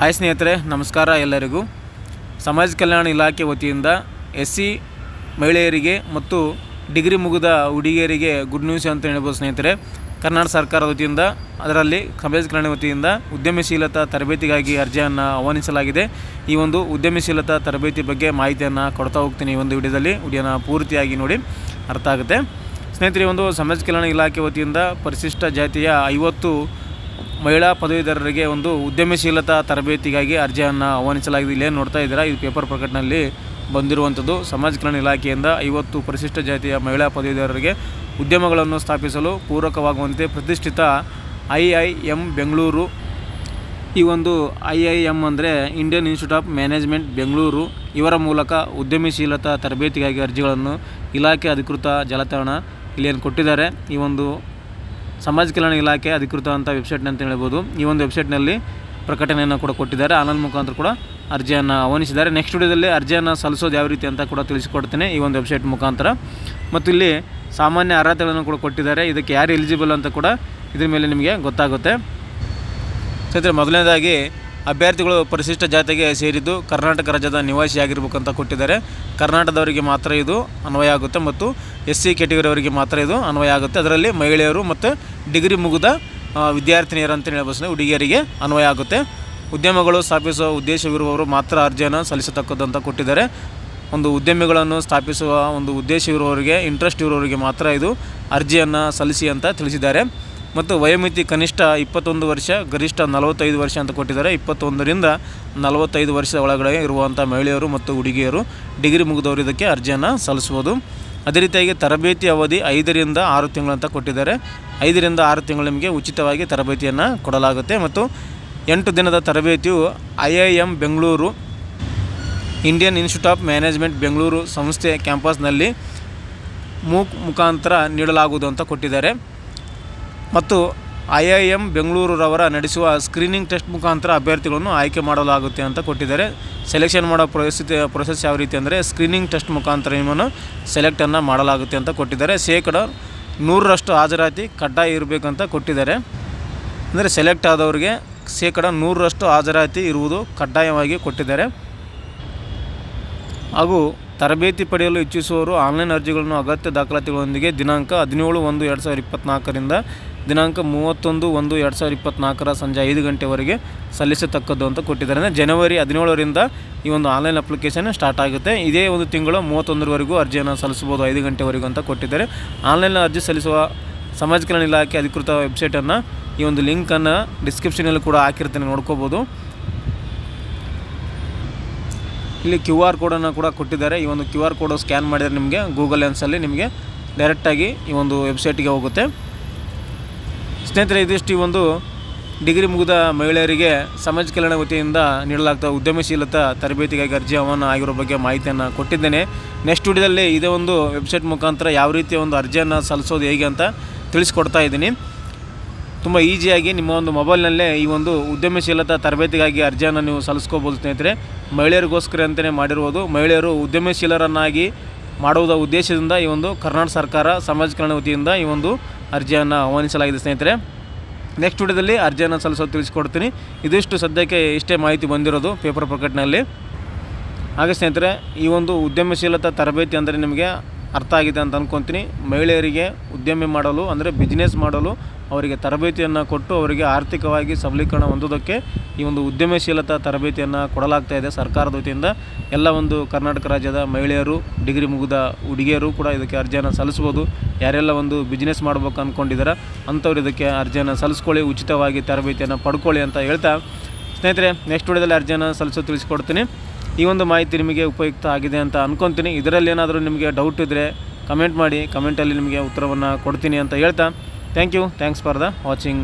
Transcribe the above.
Hi ಸ್ನೇಹಿತರೆ, ನಮಸ್ಕಾರ ಎಲ್ಲರಿಗೂ. ಸಮಾಜ ಕಲ್ಯಾಣ ಇಲಾಖೆ ವತಿಯಿಂದ ಎಸ್ ಸಿ ಮಹಿಳೆಯರಿಗೆ ಮತ್ತು ಡಿಗ್ರಿ ಮುಗಿದ ಹುಡುಗಿಯರಿಗೆ ಗುಡ್ ನ್ಯೂಸ್ ಅಂತ ಹೇಳ್ಬೋದು ಸ್ನೇಹಿತರೆ. ಕರ್ನಾಟಕ ಸರ್ಕಾರದ ವತಿಯಿಂದ, ಅದರಲ್ಲಿ ಸಮಾಜ ಕಲ್ಯಾಣ ವತಿಯಿಂದ ಉದ್ಯಮಶೀಲತಾ ತರಬೇತಿಗಾಗಿ ಅರ್ಜಿಯನ್ನು ಆಹ್ವಾನಿಸಲಾಗಿದೆ. ಈ ಒಂದು ಉದ್ಯಮಶೀಲತಾ ತರಬೇತಿ ಬಗ್ಗೆ ಮಾಹಿತಿಯನ್ನು ಕೊಡ್ತಾ ಹೋಗ್ತೀನಿ ಈ ಒಂದು ವಿಡಿಯೋದಲ್ಲಿ. ವಿಡಿಯೋನ ಪೂರ್ತಿಯಾಗಿ ನೋಡಿ, ಅರ್ಥ ಆಗುತ್ತೆ. ಸ್ನೇಹಿತರೆ ಒಂದು ಸಮಾಜ ಕಲ್ಯಾಣ ಇಲಾಖೆ ವತಿಯಿಂದ ಪರಿಶಿಷ್ಟ ಜಾತಿಯ ಐವತ್ತು ಮಹಿಳಾ ಪದವೀಧರರಿಗೆ ಒಂದು ಉದ್ಯಮಶೀಲತಾ ತರಬೇತಿಗಾಗಿ ಅರ್ಜಿಯನ್ನು ಆಹ್ವಾನಿಸಲಾಗಿದೆ. ಇಲ್ಲೇನು ನೋಡ್ತಾ ಇದ್ದೀರಾ? ಇದು ಪೇಪರ್ ಪ್ರಕಟಣೆಯಲ್ಲಿ ಬಂದಿರುವಂಥದ್ದು. ಸಮಾಜ ಕಲ್ಯಾಣ ಇಲಾಖೆಯಿಂದ ಐವತ್ತು ಪರಿಶಿಷ್ಟ ಜಾತಿಯ ಮಹಿಳಾ ಪದವೀಧರರಿಗೆ ಉದ್ಯಮಗಳನ್ನು ಸ್ಥಾಪಿಸಲು ಪೂರಕವಾಗುವಂತೆ ಪ್ರತಿಷ್ಠಿತ ಐ ಐ ಎಂ ಬೆಂಗಳೂರು. ಈ ಒಂದು ಐ ಐ ಎಂ ಅಂದರೆ Indian institute of management Bengaluru. ಇವರ ಮೂಲಕ ಉದ್ಯಮಶೀಲತಾ ತರಬೇತಿಗಾಗಿ ಅರ್ಜಿಗಳನ್ನು ಇಲಾಖೆ ಅಧಿಕೃತ ಜಾಲತಾಣ ಇಲ್ಲೇನು ಕೊಟ್ಟಿದ್ದಾರೆ. ಈ ಒಂದು ಸಮಾಜ ಕಲ್ಯಾಣ ಇಲಾಖೆ ಅಧಿಕೃತ ಅಂತ ವೆಬ್ಸೈಟ್ ಅಂತ ಹೇಳ್ಬೋದು. ಈ ಒಂದು ವೆಬ್ಸೈಟ್ನಲ್ಲಿ ಪ್ರಕಟಣೆಯನ್ನು ಕೂಡ ಕೊಟ್ಟಿದ್ದಾರೆ. ಆನಂದ್ ಮುಖಾಂತರ ಕೂಡ ಅರ್ಜಿಯನ್ನು ಆಹ್ವಾನಿಸಿದ್ದಾರೆ. ನೆಕ್ಸ್ಟ್ ವಿಡಿಯೋದಲ್ಲಿ ಅರ್ಜಿಯನ್ನು ಸಲ್ಲಿಸೋದು ಯಾವ ರೀತಿ ಅಂತ ಕೂಡ ತಿಳಿಸಿಕೊಡ್ತೇನೆ ಈ ಒಂದು ವೆಬ್ಸೈಟ್ ಮುಖಾಂತರ. ಮತ್ತು ಇಲ್ಲಿ ಸಾಮಾನ್ಯ ಅರ್ಹತೆಗಳನ್ನು ಕೂಡ ಕೊಟ್ಟಿದ್ದಾರೆ. ಇದಕ್ಕೆ ಯಾರು ಎಲಿಜಿಬಲ್ ಅಂತ ಕೂಡ ಇದ್ರ ಮೇಲೆ ನಿಮಗೆ ಗೊತ್ತಾಗುತ್ತೆ. ಸ್ನೇಹಿತರೆ, ಮೊದಲನೇದಾಗಿ ಅಭ್ಯರ್ಥಿಗಳು ಪರಿಶಿಷ್ಟ ಜಾತಿಗೆ ಸೇರಿದ್ದು ಕರ್ನಾಟಕ ರಾಜ್ಯದ ನಿವಾಸಿಯಾಗಿರ್ಬೇಕಂತ ಕೊಟ್ಟಿದ್ದಾರೆ. ಕರ್ನಾಟಕದವರಿಗೆ ಮಾತ್ರ ಇದು ಅನ್ವಯ ಆಗುತ್ತೆ ಮತ್ತು ಎಸ್ ಸಿ ಕೆಟಗರಿಯವರಿಗೆ ಮಾತ್ರ ಇದು ಅನ್ವಯ ಆಗುತ್ತೆ. ಅದರಲ್ಲಿ ಮಹಿಳೆಯರು ಮತ್ತು ಡಿಗ್ರಿ ಮುಗಿದ ವಿದ್ಯಾರ್ಥಿನಿಯರು ಅಂತ ಹೇಳ್ಬೋದು ಹುಡುಗಿಯರಿಗೆ ಅನ್ವಯ ಆಗುತ್ತೆ. ಉದ್ಯಮಗಳು ಸ್ಥಾಪಿಸುವ ಉದ್ದೇಶವಿರುವವರು ಮಾತ್ರ ಅರ್ಜಿಯನ್ನು ಸಲ್ಲಿಸತಕ್ಕದ್ದು ಅಂತ ಕೊಟ್ಟಿದ್ದಾರೆ. ಒಂದು ಉದ್ಯಮಿಗಳನ್ನು ಸ್ಥಾಪಿಸುವ ಒಂದು ಉದ್ದೇಶವಿರುವವರಿಗೆ ಇಂಟ್ರೆಸ್ಟ್ ಇರುವವರಿಗೆ ಮಾತ್ರ ಇದು ಅರ್ಜಿಯನ್ನು ಸಲ್ಲಿಸಿ ಅಂತ ತಿಳಿಸಿದ್ದಾರೆ. ಮತ್ತು ವಯೋಮಿತಿ ಕನಿಷ್ಠ ಇಪ್ಪತ್ತೊಂದು ವರ್ಷ, ಗರಿಷ್ಠ ನಲವತ್ತೈದು ವರ್ಷ ಅಂತ ಕೊಟ್ಟಿದ್ದಾರೆ. ಇಪ್ಪತ್ತೊಂದರಿಂದ ನಲವತ್ತೈದು ವರ್ಷದ ಒಳಗಡೆ ಇರುವಂಥ ಮಹಿಳೆಯರು ಮತ್ತು ಹುಡುಗಿಯರು ಡಿಗ್ರಿ ಮುಗಿದವರು ಇದಕ್ಕೆ ಅರ್ಜಿಯನ್ನು ಸಲ್ಲಿಸ್ಬೋದು. ಅದೇ ರೀತಿಯಾಗಿ ತರಬೇತಿ ಅವಧಿ ಐದರಿಂದ ಆರು ತಿಂಗಳು ಅಂತ ಕೊಟ್ಟಿದ್ದಾರೆ. ಐದರಿಂದ ಆರು ತಿಂಗಳು ನಿಮಗೆ ಉಚಿತವಾಗಿ ತರಬೇತಿಯನ್ನು ಕೊಡಲಾಗುತ್ತೆ. ಮತ್ತು ಎಂಟು ದಿನದ ತರಬೇತಿಯು I I M Bengaluru Indian institute of management Bengaluru ಸಂಸ್ಥೆ ಕ್ಯಾಂಪಸ್ನಲ್ಲಿ ಮೂಕ್ ಮುಖಾಂತರ ನೀಡಲಾಗುವುದು ಅಂತ ಕೊಟ್ಟಿದ್ದಾರೆ. ಮತ್ತು ಐ ಐ ಎಂ ಬೆಂಗಳೂರವರ ನಡೆಸುವ ಸ್ಕ್ರೀನಿಂಗ್ ಟೆಸ್ಟ್ ಮುಖಾಂತರ ಅಭ್ಯರ್ಥಿಗಳನ್ನು ಆಯ್ಕೆ ಮಾಡಲಾಗುತ್ತೆ ಅಂತ ಕೊಟ್ಟಿದ್ದಾರೆ. ಸೆಲೆಕ್ಷನ್ ಮಾಡೋ ಪ್ರೊಸೆಸ್ ಪ್ರೊಸೆಸ್ ಯಾವ ರೀತಿ ಅಂದರೆ ಸ್ಕ್ರೀನಿಂಗ್ ಟೆಸ್ಟ್ ಮುಖಾಂತರ ನಿಮ್ಮನ್ನು ಸೆಲೆಕ್ಟನ್ನು ಮಾಡಲಾಗುತ್ತೆ ಅಂತ ಕೊಟ್ಟಿದ್ದಾರೆ. ಶೇಕಡ ನೂರರಷ್ಟು ಹಾಜರಾತಿ ಕಡ್ಡಾಯ ಇರಬೇಕಂತ ಕೊಟ್ಟಿದ್ದಾರೆ. ಅಂದರೆ ಸೆಲೆಕ್ಟ್ ಆದವರಿಗೆ ಶೇಕಡ ನೂರರಷ್ಟು ಹಾಜರಾತಿ ಇರುವುದು ಕಡ್ಡಾಯವಾಗಿ ಕೊಟ್ಟಿದ್ದಾರೆ. ಹಾಗೂ ತರಬೇತಿ ಪಡೆಯಲು ಇಚ್ಛಿಸುವವರು ಆನ್ಲೈನ್ ಅರ್ಜಿಗಳನ್ನು ಅಗತ್ಯ ದಾಖಲಾತಿಗಳೊಂದಿಗೆ ದಿನಾಂಕ ಹದಿನೇಳು ಒಂದು ಎರಡು ಸಾವಿರದ ಇಪ್ಪತ್ತ್ನಾಲ್ಕರಿಂದ ದಿನಾಂಕ ಮೂವತ್ತೊಂದು ಒಂದು ಎರಡು ಸಾವಿರದ ಇಪ್ಪತ್ತ್ನಾಲ್ಕರ ಸಂಜೆ ಐದು ಗಂಟೆವರೆಗೆ ಸಲ್ಲಿಸತಕ್ಕದ್ದು ಅಂತ ಕೊಟ್ಟಿದ್ದಾರೆ. ಅಂದರೆ ಜನವರಿ ಹದಿನೇಳರಿಂದ ಈ ಒಂದು ಆನ್ಲೈನ್ ಅಪ್ಲಿಕೇಶನ್ ಸ್ಟಾರ್ಟ್ ಆಗುತ್ತೆ. ಇದೇ ಒಂದು ತಿಂಗಳು ಮೂವತ್ತೊಂದರವರೆಗೂ ಅರ್ಜಿಯನ್ನು ಸಲ್ಲಿಸ್ಬೋದು ಐದು ಗಂಟೆವರೆಗೂ ಅಂತ ಕೊಟ್ಟಿದ್ದಾರೆ. ಆನ್ಲೈನ್ ಅರ್ಜಿ ಸಲ್ಲಿಸುವ ಸಮಾಜ ಕಲ್ಯಾಣ ಇಲಾಖೆ ಅಧಿಕೃತ ವೆಬ್ಸೈಟನ್ನು ಈ ಒಂದು ಲಿಂಕನ್ನು ಡಿಸ್ಕ್ರಿಪ್ಷನಲ್ಲಿ ಕೂಡ ಹಾಕಿರ್ತೀನಿ, ನೋಡ್ಕೋಬೋದು. ಇಲ್ಲಿ ಕ್ಯೂ ಆರ್ ಕೋಡನ್ನು ಕೂಡ ಕೊಟ್ಟಿದ್ದಾರೆ. ಈ ಒಂದು ಕ್ಯೂ ಆರ್ ಕೋಡ್ ಸ್ಕ್ಯಾನ್ ಮಾಡಿದರೆ ನಿಮಗೆ ಗೂಗಲ್ ಲೆನ್ಸಲ್ಲಿ ನಿಮಗೆ ಡೈರೆಕ್ಟಾಗಿ ಈ ಒಂದು ವೆಬ್ಸೈಟಿಗೆ ಹೋಗುತ್ತೆ. ಸ್ನೇಹಿತರೆ, ಇದಿಷ್ಟು ಈ ಒಂದು ಡಿಗ್ರಿ ಮುಗಿದ ಮಹಿಳೆಯರಿಗೆ ಸಮಾಜ ಕಲ್ಯಾಣ ವತಿಯಿಂದ ನೀಡಲಾಗ್ತಾ ಉದ್ಯಮಶೀಲತಾ ತರಬೇತಿಗಾಗಿ ಅರ್ಜಿ ಆಹ್ವಾನ ಆಗಿರೋ ಬಗ್ಗೆ ಮಾಹಿತಿಯನ್ನು ಕೊಟ್ಟಿದ್ದೇನೆ. ನೆಕ್ಸ್ಟ್ ವಿಡಿಯೋದಲ್ಲಿ ಇದೇ ಒಂದು ವೆಬ್ಸೈಟ್ ಮುಖಾಂತರ ಯಾವ ರೀತಿಯ ಒಂದು ಅರ್ಜಿಯನ್ನು ಸಲ್ಲಿಸೋದು ಹೇಗೆ ಅಂತ ತಿಳಿಸ್ಕೊಡ್ತಾ ಇದ್ದೀನಿ. ತುಂಬ ಈಸಿಯಾಗಿ ನಿಮ್ಮ ಒಂದು ಮೊಬೈಲ್ನಲ್ಲೇ ಈ ಒಂದು ಉದ್ಯಮಶೀಲತಾ ತರಬೇತಿಗಾಗಿ ಅರ್ಜಿಯನ್ನು ನೀವು ಸಲ್ಲಿಸ್ಕೋಬೋದು ಸ್ನೇಹಿತರೆ. ಮಹಿಳೆಯರಿಗೋಸ್ಕರ ಅಂತಲೇ ಮಾಡಿರುವುದು ಮಹಿಳೆಯರು ಉದ್ಯಮಶೀಲರನ್ನಾಗಿ ಮಾಡುವುದ ಉದ್ದೇಶದಿಂದ ಈ ಒಂದು ಕರ್ನಾಟಕ ಸರ್ಕಾರ ಸಮಾಜ ಕಲ್ಯಾಣ ವತಿಯಿಂದ ಈ ಒಂದು ಅರ್ಜಿಯನ್ನು ಆಹ್ವಾನಿಸಲಾಗಿದೆ ಸ್ನೇಹಿತರೆ. ನೆಕ್ಸ್ಟ್ ವಿಡಿಯೋದಲ್ಲಿ ಅರ್ಜಿಯನ್ನು ಸಲ್ಲಿಸೋದು ತಿಳಿಸ್ಕೊಡ್ತೀನಿ. ಇದಿಷ್ಟು ಸದ್ಯಕ್ಕೆ ಇಷ್ಟೇ ಮಾಹಿತಿ ಬಂದಿರೋದು ಪೇಪರ್ ಪ್ರಕಟಣೆಯಲ್ಲಿ ಹಾಗೆ ಸ್ನೇಹಿತರೆ, ಈ ಒಂದು ಉದ್ಯಮಶೀಲತಾ ತರಬೇತಿ ಅಂದರೆ ನಿಮಗೆ ಅರ್ಥ ಆಗಿದೆ ಅಂತ ಅಂದ್ಕೊತೀನಿ ಮಹಿಳೆಯರಿಗೆ ಉದ್ಯಮಿ ಮಾಡಲು, ಅಂದರೆ ಬಿಸ್ನೆಸ್ ಮಾಡಲು ಅವರಿಗೆ ತರಬೇತಿಯನ್ನು ಕೊಟ್ಟು ಅವರಿಗೆ ಆರ್ಥಿಕವಾಗಿ ಸಬಲೀಕರಣ ಹೊಂದೋದಕ್ಕೆ ಈ ಒಂದು ಉದ್ಯಮಶೀಲತಾ ತರಬೇತಿಯನ್ನು ಕೊಡಲಾಗ್ತಾ ಇದೆ ಸರ್ಕಾರದ ವತಿಯಿಂದ. ಎಲ್ಲ ಒಂದು ಕರ್ನಾಟಕ ರಾಜ್ಯದ ಮಹಿಳೆಯರು, ಡಿಗ್ರಿ ಮುಗಿದ ಹುಡುಗಿಯರು ಕೂಡ ಇದಕ್ಕೆ ಅರ್ಜಿಯನ್ನು ಸಲ್ಲಿಸ್ಬೋದು ಯಾರೆಲ್ಲ ಒಂದು ಬಿಸ್ನೆಸ್ ಮಾಡ್ಬೇಕು ಅಂದ್ಕೊಂಡಿದ್ದಾರೆ ಅಂಥವ್ರು ಇದಕ್ಕೆ ಅರ್ಜಿಯನ್ನು ಸಲ್ಲಿಸ್ಕೊಳ್ಳಿ, ಉಚಿತವಾಗಿ ತರಬೇತಿಯನ್ನು ಪಡ್ಕೊಳ್ಳಿ ಅಂತ ಹೇಳ್ತಾ. ಸ್ನೇಹಿತರೆ ನೆಕ್ಸ್ಟ್ ವಿಡಿಯೋದಲ್ಲಿ ಅರ್ಜಿಯನ್ನು ಸಲ್ಲಿಸೋ ತಿಳಿಸ್ಕೊಡ್ತೀನಿ. ಈ ಒಂದು ಮಾಹಿತಿ ನಿಮಗೆ ಉಪಯುಕ್ತ ಆಗಿದೆ ಅಂತ ಅನ್ಕೊಂತೀನಿ. ಇದರಲ್ಲಿ ಏನಾದರೂ ನಿಮಗೆ ಡೌಟ್ ಇದ್ದರೆ ಕಮೆಂಟ್ ಮಾಡಿ ಕಮೆಂಟಲ್ಲಿ ನಿಮಗೆ ಉತ್ತರವನ್ನು ಕೊಡ್ತೀನಿ ಅಂತ ಹೇಳ್ತಾ. Thank you thanks for the watching